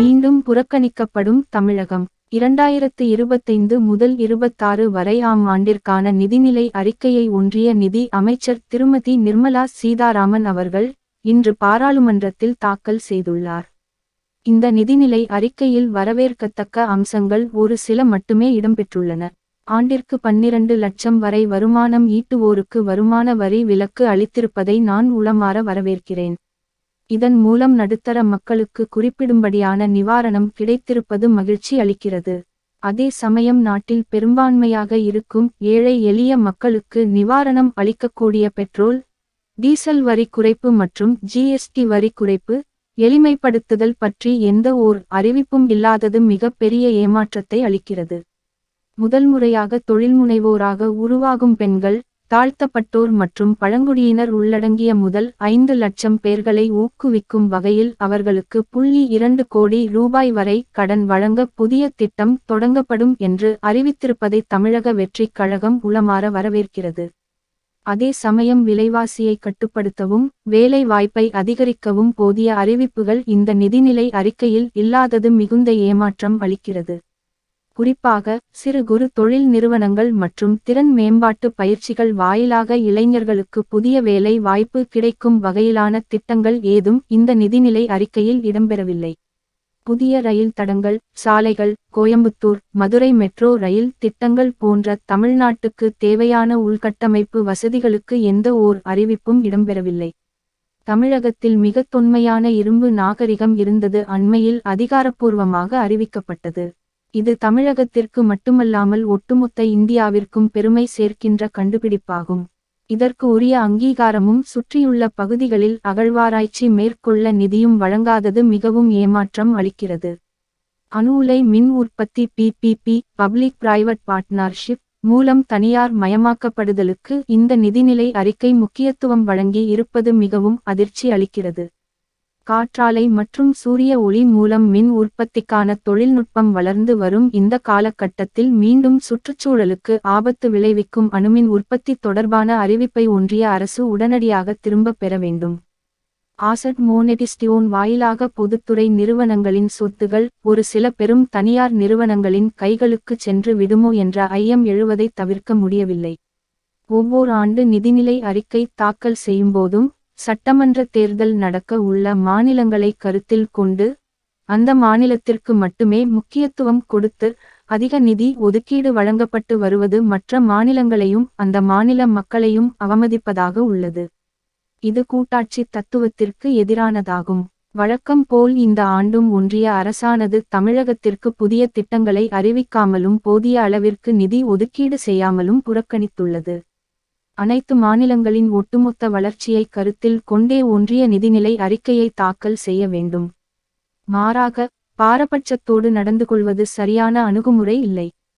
மீண்டும் புறக்கணிக்கப்படும் தமிழகம். இரண்டாயிரத்து இருபத்தைந்து முதல் இருபத்தாறு வரை ஆம் ஆண்டிற்கான நிதிநிலை அறிக்கையை ஒன்றிய நிதி அமைச்சர் திருமதி நிர்மலா சீதாராமன் அவர்கள் இன்று பாராளுமன்றத்தில் தாக்கல் செய்துள்ளார். இந்த நிதிநிலை அறிக்கையில் வரவேற்கத்தக்க அம்சங்கள் ஒரு சில மட்டுமே இடம்பெற்றுள்ளன. ஆண்டிற்கு பன்னிரண்டு லட்சம் வரை வருமானம் ஈட்டுவோருக்கு வருமான வரி விலக்கு அளித்திருப்பதை நான் உளமாற வரவேற்கிறேன். இதன் மூலம் நடுத்தர மக்களுக்கு குறிப்பிடும்படியான நிவாரணம் கிடைத்திருப்பது மகிழ்ச்சி அளிக்கிறது. அதே சமயம் நாட்டில் பெரும்பான்மையாக இருக்கும் ஏழை எளிய மக்களுக்கு நிவாரணம் அளிக்கக்கூடிய பெட்ரோல் டீசல் வரி குறைப்பு மற்றும் ஜிஎஸ்டி வரி குறைப்பு எளிமைப்படுத்துதல் பற்றி எந்த ஓர் அறிவிப்பும் இல்லாதது மிக பெரிய ஏமாற்றத்தை அளிக்கிறது. முதல் முறையாக தொழில்முனைவோராக உருவாகும் பெண்கள் தாழ்த்தப்பட்டோர் மற்றும் பழங்குடியினர் உள்ளடங்கிய முதல் ஐந்து லட்சம் பேர்களை ஊக்குவிக்கும் வகையில் அவர்களுக்கு புள்ளி இரண்டு கோடி ரூபாய் வரை கடன் வழங்க புதிய திட்டம் தொடங்கப்படும் என்று அறிவித்திருப்பதை தமிழக வெற்றிக் கழகம் உளமாற வரவேற்கிறது. அதே சமயம் விலைவாசியை கட்டுப்படுத்தவும் வேலை வாய்ப்பை அதிகரிக்கவும் போதிய அறிவிப்புகள் இந்த நிதிநிலை அறிக்கையில் இல்லாதது மிகுந்த ஏமாற்றம் அளிக்கிறது. குறிப்பாக சிறு குறு தொழில் நிறுவனங்கள் மற்றும் திறன் மேம்பாட்டு பயிற்சிகள் வாயிலாக இளைஞர்களுக்கு புதிய வேலை வாய்ப்பு கிடைக்கும் வகையிலான திட்டங்கள் ஏதும் இந்த நிதிநிலை அறிக்கையில் இடம்பெறவில்லை. புதிய ரயில் தடங்கள் சாலைகள் கோயம்புத்தூர் மதுரை மெட்ரோ ரயில் திட்டங்கள் போன்ற தமிழ்நாட்டுக்கு தேவையான உள்கட்டமைப்பு வசதிகளுக்கு எந்த ஓர் அறிவிப்பும் இடம்பெறவில்லை. தமிழகத்தில் மிக தொன்மையான இரும்பு நாகரிகம் இருந்தது அண்மையில் அதிகாரப்பூர்வமாக அறிவிக்கப்பட்டது. இது தமிழகத்திற்கு மட்டுமல்லாமல் ஒட்டுமொத்த இந்தியாவிற்கும் பெருமை சேர்க்கின்ற கண்டுபிடிப்பாகும். இதற்கு உரிய அங்கீகாரமும் சுற்றியுள்ள பகுதிகளில் அகழ்வாராய்ச்சி மேற்கொள்ள நிதியும் வழங்காதது மிகவும் ஏமாற்றம் அளிக்கிறது. அணு உலை மின் உற்பத்தி பிபிபி பப்ளிக் பிரைவேட் பார்ட்னர்ஷிப் மூலம் தனியார் மயமாக்கப்படுதலுக்கு இந்த நிதிநிலை அறிக்கை முக்கியத்துவம் வழங்கி இருப்பது மிகவும் அதிர்ச்சி அளிக்கிறது. காற்றாலை மற்றும் சூரிய ஒளி மூலம் மின் உற்பத்திக்கான தொழில்நுட்பம் வளர்ந்து வரும் இந்த காலகட்டத்தில் மீண்டும் சுற்றுச்சூழலுக்கு ஆபத்து விளைவிக்கும் அணுமின் உற்பத்தி தொடர்பான அறிவிப்பை ஒன்றிய அரசு உடனடியாக திரும்பப் பெற வேண்டும். ஆசட் மோனெடிஸ்டியோன் வாயிலாக பொதுத்துறை நிறுவனங்களின் சொத்துகள் ஒரு சில பெரும் தனியார் நிறுவனங்களின் கைகளுக்கு சென்று விடுமோ என்ற ஐயம் எழுவதை தவிர்க்க முடியவில்லை. ஒவ்வொரு ஆண்டு நிதிநிலை அறிக்கை தாக்கல் செய்யும்போதும் சட்டமன்ற தேர்தல் நடக்க உள்ள மாநிலங்களை கருத்தில் கொண்டு அந்த மாநிலத்திற்கு மட்டுமே முக்கியத்துவம் கொடுத்து அதிக நிதி ஒதுக்கீடு வழங்கப்பட்டு வருவது மற்ற மாநிலங்களையும் அந்த மாநில மக்களையும் அவமதிப்பதாக உள்ளது. இது கூட்டாட்சி தத்துவத்திற்கு எதிரானதாகும். வழக்கம் போல் இந்த ஆண்டும் ஒன்றிய அரசானது தமிழகத்திற்கு புதிய திட்டங்களை அறிவிக்காமலும் போதிய அளவிற்கு நிதி ஒதுக்கீடு செய்யாமலும் புறக்கணித்துள்ளது. அனைத்து மாநிலங்களின் ஒட்டுமொத்த வளர்ச்சியை கருத்தில் கொண்டே ஒன்றிய நிதிநிலை அறிக்கையை தாக்கல் செய்ய வேண்டும். மாறாக பாரபட்சத்தோடு நடந்து கொள்வது சரியான அணுகுமுறை இல்லை.